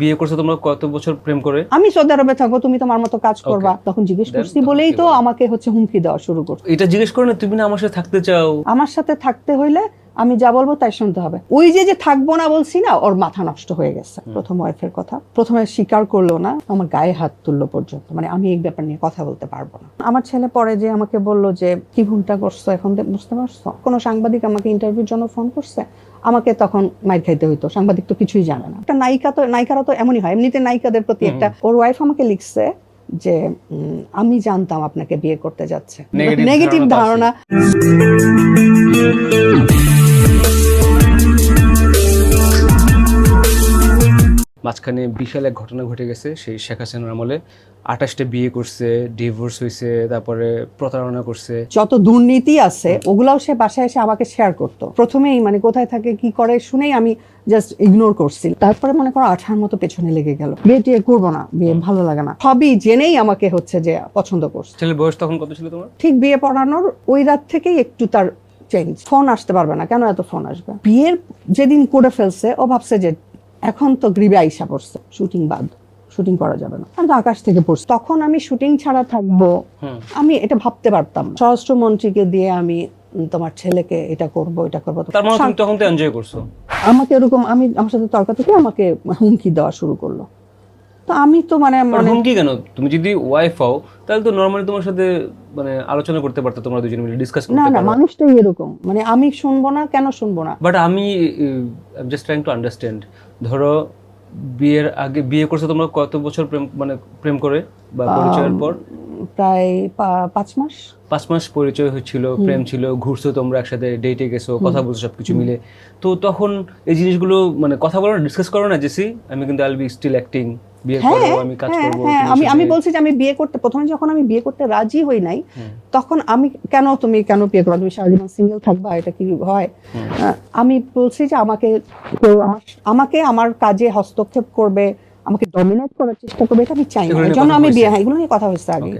বিয়ে করছ তোমরা কত বছর প্রেম করে? আমি সৌদি আরবে থাকব তুমি তোমার মতো কাজ করবা। তখন জিজ্ঞেস করছি বলেই তো আমাকে হচ্ছে হুমকি দেওয়া শুরু করছে। এটা জিজ্ঞেস করো না তুমি না আমার সাথে থাকতে চাও? আমার সাথে থাকতে হইলে আমি যা বলব তাই শুনতে হবে। ওই যে যে থাকব না বলছি না ওর মাথা নষ্ট হয়ে গেছে প্রথম ওয়াইফের কথা। প্রথমে স্বীকার করল না আমার গায়ে হাত তুললো পর্যন্ত। মানে আমি এই ব্যাপার নিয়ে কথা বলতে পারব না। আমার ছেলে পরে যে আমাকে বলল যে কি ভুলটা করছ এখন? বুঝতে পারছ? কোনো সাংবাদিক আমাকে ইন্টারভিউর জন্য ফোন করছে। আমাকে তখন মায়ের খাইতে হইতো। সাংবাদিক তো কিছুই জানে না। একটা নায়িকা তো নায়িকারা তো এমনই হয় এমনিতে নায়িকাদের প্রতি একটা ওর ওয়াইফ আমাকে লিখছে যে উম, আমি জানতাম আপনাকে বিয়ে করতে যাচ্ছে। নেগেটিভ ধারণা মাঝখানে বিশাল এক ঘটনা ঘটে গেছে সেই শেখ হাসিনার আমলে। আঠাশটা বিয়ে করছে ডিভোর্স হয়েছে তারপরে প্রতারণা করছে। যত দুর্নীতি আছে ওগুলাও সে বাসায় এসে আমাকে শেয়ার করতো। প্রথমেই মানে কোথায় থাকে কি করে শুনেই আমি জাস্ট ইগনোর করছি। তারপরে মনে করো আঠার মতো পেছনে লেগে গেল। বিয়ে টিয়ে করব না বিয়ে ভালো লাগে না। সবই জেনেই আমাকে হচ্ছে যে পছন্দ করছে। ছেলের বয়স তখন কত ছিল তোমার? ঠিক বিয়ে পড়ানোর ওই রাত থেকেই একটু তার চেঞ্জ ফোন আসতে পারবে না কেন এত ফোন আসবে? বিয়ের যেদিন করে ফেলছে ও ভাবছে যে এখন তো গ্রিবে আইসা পড়ছে শুটিং বাদ শুটিং করা যাবে না। আমি তো আকাশ থেকে পড়ছি। তখন আমি শুটিং ছাড়া থাকব আমি এটা ভাবতে পারতাম। স্বরাষ্ট্রমন্ত্রীকে দিয়ে আমি তোমার ছেলেকে এটা করব এটা করব। তার মানে তুমি তখন তো এনজয় করছ। আমাকে এরকম আমি আমার সাথে তর্ক থেকে আমাকে হুমকি দেওয়া শুরু করল। তো আমি তো মানে মানে হুমকি কেন? তুমি যদি ওয়াইফ হও তাহলে তো নর্মালি তোমার সাথে মানে আলোচনা করতে পারতো তোমরা দুজনে মিলে ডিসকাস করতে না পারো। মানুষটাই এরকম। মানে আমি শুনব না কেন শুনব না? বাট আমি I just trying to understand ধরো বিয়ের আগে বিয়ে করছ তোমরা কত বছর প্রেম মানে প্রেম করে বা পরিচয়ের পর? প্রায় পাঁচ মাস। পাঁচ মাস পরিচয় হচ্ছিল প্রেম ছিল ঘুরছো তোমরা একসাথে ডেটে গেছো কথা বলছো সবকিছু মিলে। তো তখন এই জিনিসগুলো মানে কথা বলো না ডিসকাস করো না জেসি আমি কিন্তু আইল বি স্টিল অ্যাক্টিং বিয়ে হ্যাঁ আমি কাজ হ্যাঁ করব হ্যাঁ আমি আমি বলছি যে আমি বিয়ে করতে প্রথমে যখন আমি বিয়ে করতে রাজি হই নাই তখন আমি কেন তুমি কেন বিয়ে করো? তুমি সিঙ্গেল থাকবা এটা কি হয়? আমি বলছি যে আমাকে কেউ আমাকে আমার কাজে হস্তক্ষেপ করবে আমাকে ডমিনেট করার চেষ্টা করবে এটা আমি চাই না। জন্য আমি বিয়ে হ্যাঁ এগুলো নিয়ে কথা হয়েছে আগে.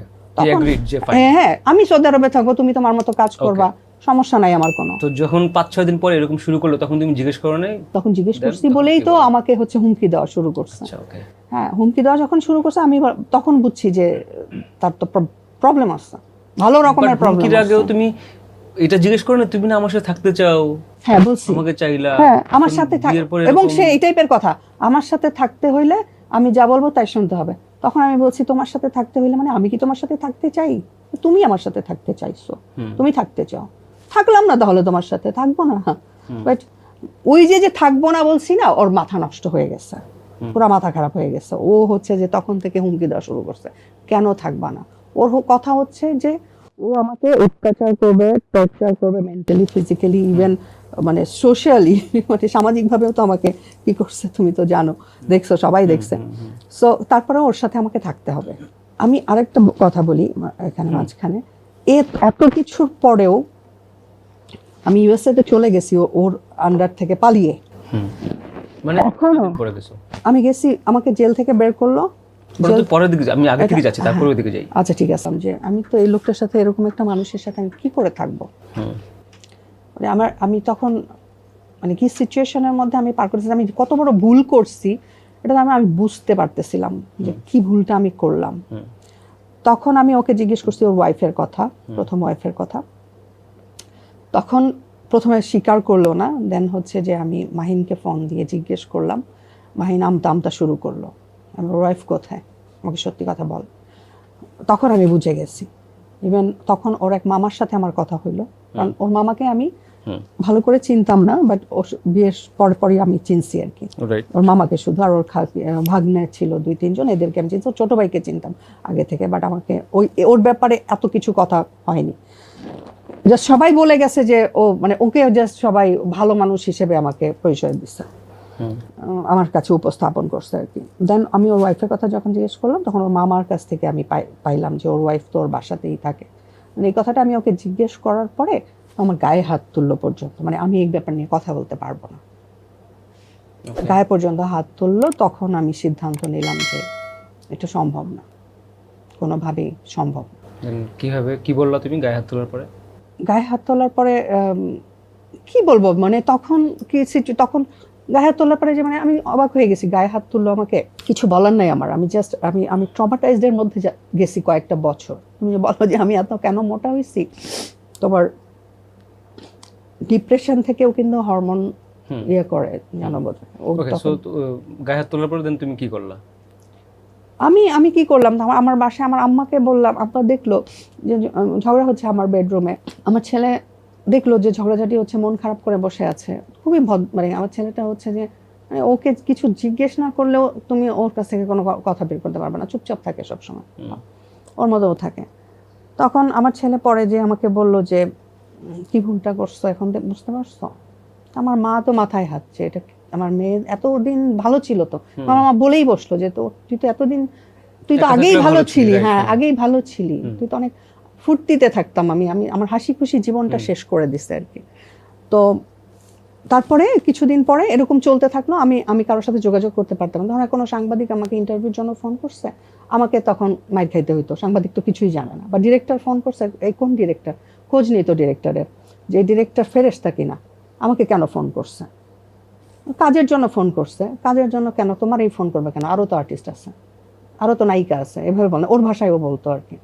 হ্যাঁ হ্যাঁ আমি সৌদি আরবে থাকব তুমি তোমার মতো কাজ করবা। সমস্যা নাই আমার কোনো। তো যখন পাঁচ ছয় দিন পরে এরকম শুরু করল তখন তুমি জিজ্ঞেস করো নাই? তখন জিজ্ঞেস করছি বলেই তো আমাকে হচ্ছে হুমকি দেওয়া শুরু করছে। আচ্ছা হ্যাঁ হুমকি দেওয়া যখন শুরু করছে আমি তখন বুঝছি যে তার তো প্রবলেম আছে। ভালো রকমের প্রবলেম হুমকির আগেও তুমি এটা জিজ্ঞেস করো না তুমি না আমার সাথে থাকতে চাও? হ্যাঁ বলছি। আমাকে চাইলা। হ্যাঁ আমার সাথে থাক- এবং সে এই টাইপের কথা। আমার সাথে থাকতে হইলে আমি যা বলব তাই শুনতে হবে। তখন আমি বলছি তোমার সাথে থাকতে হইলে মানে আমি কি তোমার সাথে থাকতে চাই? তুমি আমার সাথে থাকতে চাইছো। তুমি থাকতে চাও। থাকলাম না তাহলে তোমার সাথে থাকব না। বাট ওই যে যে থাকব না বলছি না ওর মাথা নষ্ট হয়ে গেছে। পুরো মাথা খারাপ হয়ে গেছে। ও হচ্ছে যে তখন থেকে হুমকি দেওয়া শুরু করছে। কেন থাকবা না? ওর কথা হচ্ছে যে ও আমাকে অত্যাচার করবে টর্চার করবে মেন্টালি ফিজিক্যালি ইভেন মানে সোশ্যালি মানে সামাজিকভাবেও তো আমাকে কি করছে তুমি তো জানো। দেখছ সবাই দেখছে। সো তারপরে ওর সাথে আমাকে থাকতে হবে। আমি আরেকটা কথা বলি এখানে মাঝখানে। এ এত কিছুর পরেও আমি ইউএসএ তে চলে গেছি ওর আন্ডার থেকে পালিয়ে। মানে এখনও? গেছো? আমি গেছি আমাকে জেল থেকে বের করল। পরের দিকে আমি আগে থেকে যাচ্ছি তারপরে ওই দিকে যাই। আচ্ছা ঠিক আছে। যে আমি তো এই লোকটার সাথে এরকম একটা মানুষের সাথে আমি কি করে থাকব? মানে আমার আমি তখন মানে কি সিচুয়েশনের মধ্যে আমি পার করতেছি আমি কত বড় ভুল করছি এটা আমি আমি বুঝতে পারতেছিলাম যে কি ভুলটা আমি করলাম। তখন আমি ওকে জিজ্ঞেস করছি ওর ওয়াইফের কথা প্রথম ওয়াইফের কথা। তখন প্রথমে স্বীকার করল না দেন হচ্ছে যে আমি মাহিনকে ফোন দিয়ে জিজ্ঞেস করলাম মাহিন আমতা আমতা শুরু করল। আমার ওয়াইফ কোথায়? আমাকে সত্যি কথা বল। তখন আমি বুঝে গেছি। ইভেন তখন ওর এক মামার সাথে আমার কথা হইল। কারণ ওর মামাকে আমি ভালো করে চিনতাম না বাট ওর বিয়ের পরে পরই আমি চিনছি আর কি। ওর মামাকে শুধু আর ওর ভাগ্নে ছিল দুই তিনজন এদেরকে আমি চিনতাম ছোট ভাইকে চিনতাম আগে থেকে বাট আমাকে ওই ওর ব্যাপারে এত কিছু কথা হয়নি। জাস্ট সবাই বলে গেছে যে ও মানে ওকে জাস্ট সবাই ভালো মানুষ হিসেবে আমাকে পরিচয় দিচ্ছে আমার কাছে উপস্থাপন করছে আর কি। দেন আমি ওর ওয়াইফের কথা যখন জিজ্ঞেস করলাম তখন ওর মামার কাছ থেকে আমি পাই- পাইলাম যে ওর ওয়াইফ তো ওর বাসাতেই থাকে। মানে এই কথাটা আমি ওকে জিজ্ঞেস করার পরে আমার গায়ে হাত তুললো পর্যন্ত। মানে আমি এই ব্যাপার নিয়ে কথা বলতে পারব না। গায়ে পর্যন্ত হাত তুললো তখন আমি সিদ্ধান্ত নিলাম যে এটা সম্ভব না। কোনোভাবেই সম্ভব কীভাবে কি বললা তুমি গায়ে হাত তোলার পরে? গায়ে হাত তোলার পরে কি বলব? মানে তখন কি তখন গায়ে হাত তোলার পরে যে মানে আমি অবাক হয়ে গেছি। গায়ে হাত তুললো আমাকে কিছু বলার নাই আমার। আমি জাস্ট আমি আমি ট্রমাটাইজডের মধ্যে গেছি কয়েকটা বছর। তুমি বলো যে আমি এত কেন মোটা হয়েছি? তোমার ডিপ্রেশন থেকেও কিন্তু হরমোন ইয়ে করে জানো বোধ হয়। গায়ে হাত তোলার পর দেন তুমি কি করলা? আমি আমি কি করলাম? আমার- আমার বাসায় আমার আম্মাকে বললাম আব্বা দেখল যে ঝগড়া হচ্ছে আমার বেডরুমে আমার ছেলে দেখল যে ঝগড়াঝাটি হচ্ছে মন খারাপ করে বসে আছে। খুবই ভদ মানে আমার ছেলেটা হচ্ছে যে মানে ওকে কিছু জিজ্ঞেস না করলেও তুমি ওর কাছ থেকে কোনো কথা বের করতে পারবে না। চুপচাপ থাকে সবসময়। ওর মতো থাকে। তখন আমার ছেলে পরে যে আমাকে বলল যে কি ভুলটা করছ এখন বুঝতে পারছ? আমার মা তো মাথায় হাতছে এটা আমার মেয়ে এতদিন ভালো ছিল তো। আমার মা বলেই বসল যে তো তুই তো এতদিন তুই তো আগেই ভালো ছিলি, হ্যাঁ হ্যাঁ। আগেই ভালো ছিলি। তুই তো অনেক ফুর্তিতে থাকতাম আমি আমি আমার হাসি খুশি জীবনটা শেষ করে দিছে আর কি। তো তারপরে কিছুদিন পরে এরকম চলতে থাকল আমি আমি কারোর সাথে যোগাযোগ করতে পারতাম না। ধরো কোনো সাংবাদিক আমাকে ইন্টারভিউর জন্য ফোন করছে আমাকে তখন মাইর খাইতে হইতো। সাংবাদিক তো কিছুই জানে না। বা ডিরেক্টর ফোন করছে এই কোন ডিরেক্টর খোঁজ নিত ডিরেক্টরের যে ডিরেক্টর ফেরেস্তা কিনা আমাকে কেন ফোন করছে? কাজের জন্য ফোন করছে। কাজের জন্য কেন? তোমার এই ফোন করবে কেন? আরও তো আর্টিস্ট আছে। আরও তো নায়িকা আছে। এভাবে বলে ওর ভাষায় ও বলতো আর কি।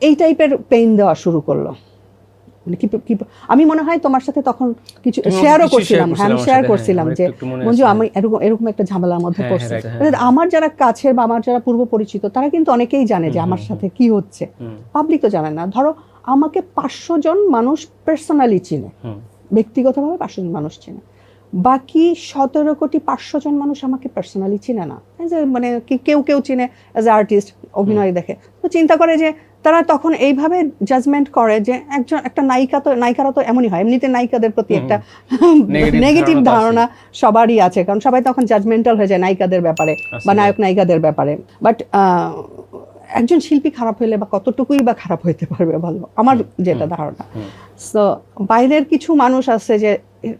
এই টাইপের পেইন দেওয়া শুরু করল। মানে কি কি আমি মনে হয় তোমার সাথে তখন কিছু শেয়ারও করছিলাম। হ্যাঁ আমি শেয়ার করছিলাম হ্যাঁ, যে মঞ্জু আমি এরকম এরকম একটা ঝামেলার মধ্যে হ্যাঁ, পড়ছি। হ্যাঁ, হ্যাঁ। আমার যারা কাছের বা আমার যারা পূর্ব পরিচিত তারা কিন্তু অনেকেই জানে যে আমার সাথে কি হচ্ছে। পাবলিক তো জানে না। ধরো আমাকে পাঁচশো জন মানুষ পার্সোনালি চিনে। ব্যক্তিগতভাবে পাঁচশো জন মানুষ চিনে। বাকি সতেরো কোটি পাঁচশো জন মানুষ আমাকে পার্সোনালি চিনে না। যে মানে কেউ কেউ চিনে অ্যাজ এ আর্টিস্ট অভিনয় দেখে। তো চিন্তা করে যে তারা তখন এইভাবে জাজমেন্ট করে যে একজন একটা নায়িকা তো নায়িকারা তো এমনই হয় এমনিতে নায়িকাদের প্রতি একটা নেগেটিভ ধারণা সবারই আছে কারণ সবাই তখন জাজমেন্টাল হয়ে যায় নায়িকাদের ব্যাপারে বা নায়ক নায়িকাদের ব্যাপারে। বাট একজন শিল্পী খারাপ হইলে বা কতটুকুই বা খারাপ হইতে পারবে ভালো আমার যেটা ধারণা। সো বাইরের কিছু মানুষ আছে যে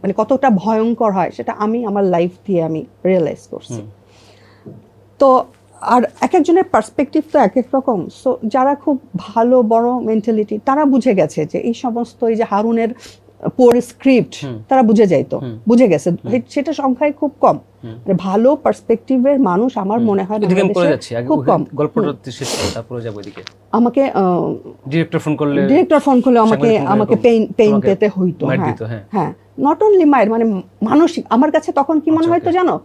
মানে কতটা ভয়ঙ্কর হয় সেটা আমি আমার লাইফ দিয়ে আমি রিয়েলাইজ করছি। তো আর এক একজনের পার্সপেক্টিভ তো এক এক রকম। সো যারা খুব ভালো বড় মেন্টালিটি তারা বুঝে গেছে যে এই সমস্ত এই যে হারুনের পোর স্ক্রিপ্ট তারা বুঝে যাইতো। বুঝে গেছে। সেটা সংখ্যায় খুব কম। মানে ভালো পার্সপেক্টিভের মানুষ আমার মনে হয় খুব কম। ওখানে গল্পটা শেষ তারপরে যাব এদিকে। আমাকে ডিরেক্টর ফোন করলে ডিরেক্টর ফোন করলে আমাকে আমাকে পেইন পেইন পেতে হইতো হ্যাঁ। হ্যাঁ। হ্যাঁ। নট অনলি মায়ের মানে মানসিক আমার কাছে তখন কি মনে আচ্ছা, হয়তো জানো?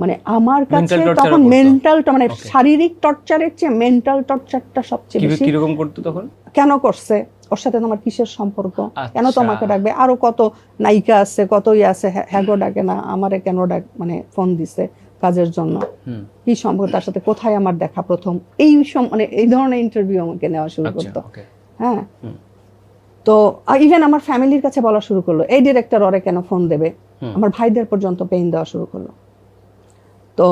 মানে আমার কাছে তখন মেন্টালটা মানে শারীরিক টর্চারের চেয়ে মেন্টাল টর্চারটা সবচেয়ে কি বেশি। কীরকম করতো তখন? কেন করছে? ওর সাথে তোমার কিসের সম্পর্ক? কেন আচ্ছা। তোমাকে ডাকবে? আরও কত নায়িকা আছে কত ই আছে হ্যাঁ- হ্যাগো ডাকে না আমারে কেন ডাক মানে ফোন দিছে কাজের জন্য? কি সম্পর্ক? তার সাথে কোথায় আমার দেখা প্রথম? এই সম মানে এই ধরনের ইন্টারভিউ আমাকে নেওয়া শুরু আচ্ছা করতো। হ্যাঁ। তো ইভেন আমার ফ্যামিলির কাছে বলা শুরু করল এই ডিরেক্টর ওরে কেন ফোন দেবে? আমার ভাইদের পর্যন্ত পেইন দেওয়া শুরু করল। তো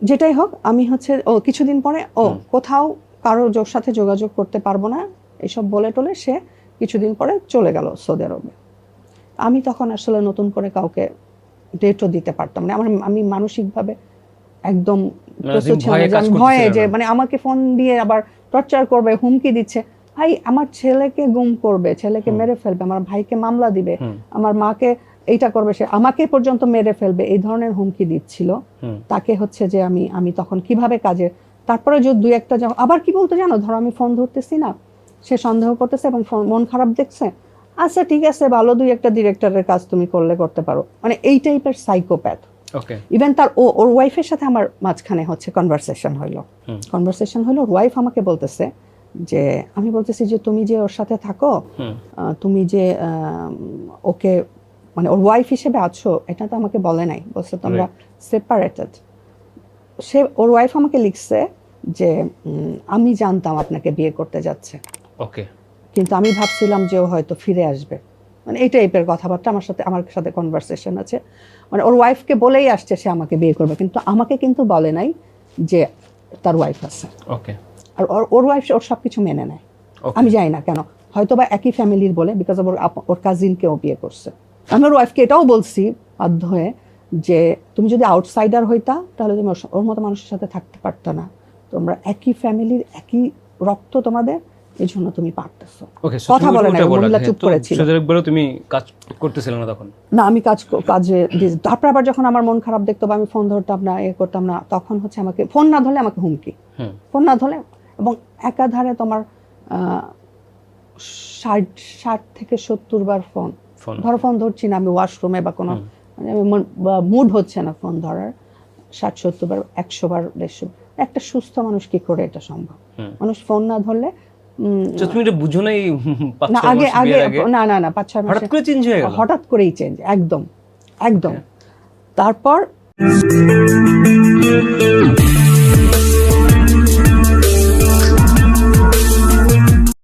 যেটাই হোক আমি হচ্ছে ও কিছুদিন পরে ও কোথাও কারও যোর সাথে যোগাযোগ করতে পারব না এসব বলে টলে সে কিছুদিন পরে চলে গেল সৌদি আরবে। আমি তখন আসলে নতুন করে কাউকে ডেটও দিতে পারতাম না। আমার আমি মানসিকভাবে একদম মানে প্রস্তুত ছিলাম ভয়ে যে। মানে আমাকে ফোন দিয়ে আবার টর্চার করবে হুমকি দিচ্ছে। ভাই আমার ছেলেকে গুম করবে ছেলেকে মেরে ফেলবে আমার ভাইকে মামলা দিবে আমার মাকে এইটা করবে সে। আমাকে পর্যন্ত মেরে ফেলবে এই ধরনের হুমকি দিচ্ছিল। তাকে হচ্ছে যে আমি আমি তখন কীভাবে কাজে তারপরে যে দুই একটা যখন আবার কি বলতো জানো? ধরো আমি ফোন ধরতেছি না সে সন্দেহ করতেছে এবং মন খারাপ দেখছে। আচ্ছা ঠিক আছে ভালো দুই একটা ডিরেক্টরের কাজ তুমি করলে করতে পারো। মানে এই টাইপের সাইকোপ্যাথ ইভেন তার ও ওর ওয়াইফের সাথে আমার মাঝখানে হচ্ছে কনভারসেশন হুম। কনভারসেশন হলো ওর ওয়াইফ আমাকে বলতেছে যে আমি বলতেছি যে তুমি যে ওর সাথে থাকো তুমি যে ওকে মানে ওর ওয়াইফ হিসেবে আছো এটা তো আমাকে বলে নাই বলছে তোমরা সেপারেটেড সে ওর ওয়াইফ আমাকে লিখছে যে আমি জানতাম আপনাকে বিয়ে করতে যাচ্ছে। ওকে কিন্তু আমি ভাবছিলাম যে ও হয়তো ফিরে আসবে। মানে এই টাইপের কথাবার্তা আমার সাথে আমার সাথে কনভারসেশন আছে। মানে ওর ওয়াইফকে বলেই আসছে সে আমাকে বিয়ে করবে কিন্তু আমাকে কিন্তু বলে নাই যে তার ওয়াইফ আছে। ওকে আর ওর ওর ওয়াইফ ওর সব কিছু মেনে নেয়। আমি জানি না কেন। হয়তো বা একই ফ্যামিলির বলে বিকজ ওর ওর কাজিনকেও বিয়ে করছে। আমি ওর ওয়াইফকে এটাও বলছি বাধ্য হয়ে যে তুমি যদি আউটসাইডার হইতা তাহলে তুমি ওর মতো মানুষের সাথে থাকতে পারতো না। তোমরা একই ফ্যামিলির একই রক্ত তোমাদের এই জন্য তুমি পারতেছো। কথা বলে না, মহিলা চুপ করেছিল। তুমি কাজ করতেছিলে না তখন? না আমি কাজ কাজে তারপর আবার যখন আমার মন খারাপ দেখতো বা আমি ফোন ধরতাম না এ করতাম না তখন হচ্ছে আমাকে ফোন না ধরলে আমাকে হুমকি। ফোন না ধরলে এবং একাধারে তোমার আহ, ষাট ষাট থেকে সত্তর বার ফোন ধরো ফোন ধরছি না আমি ওয়াশরুমে বা কোনো মানে মুড হচ্ছে না ফোন ধরার। ষাট সত্তর বার একশো বার দেড়শো একটা সুস্থ মানুষ কি করে এটা সম্ভব? মানুষ ফোন না ধরলে তুমি এটা বুঝো নাই না আগে আগে না না না পাঁচ ছয় হঠাৎ করে চেঞ্জ হয়ে গেল? হঠাৎ করেই চেঞ্জ একদম একদম। তারপর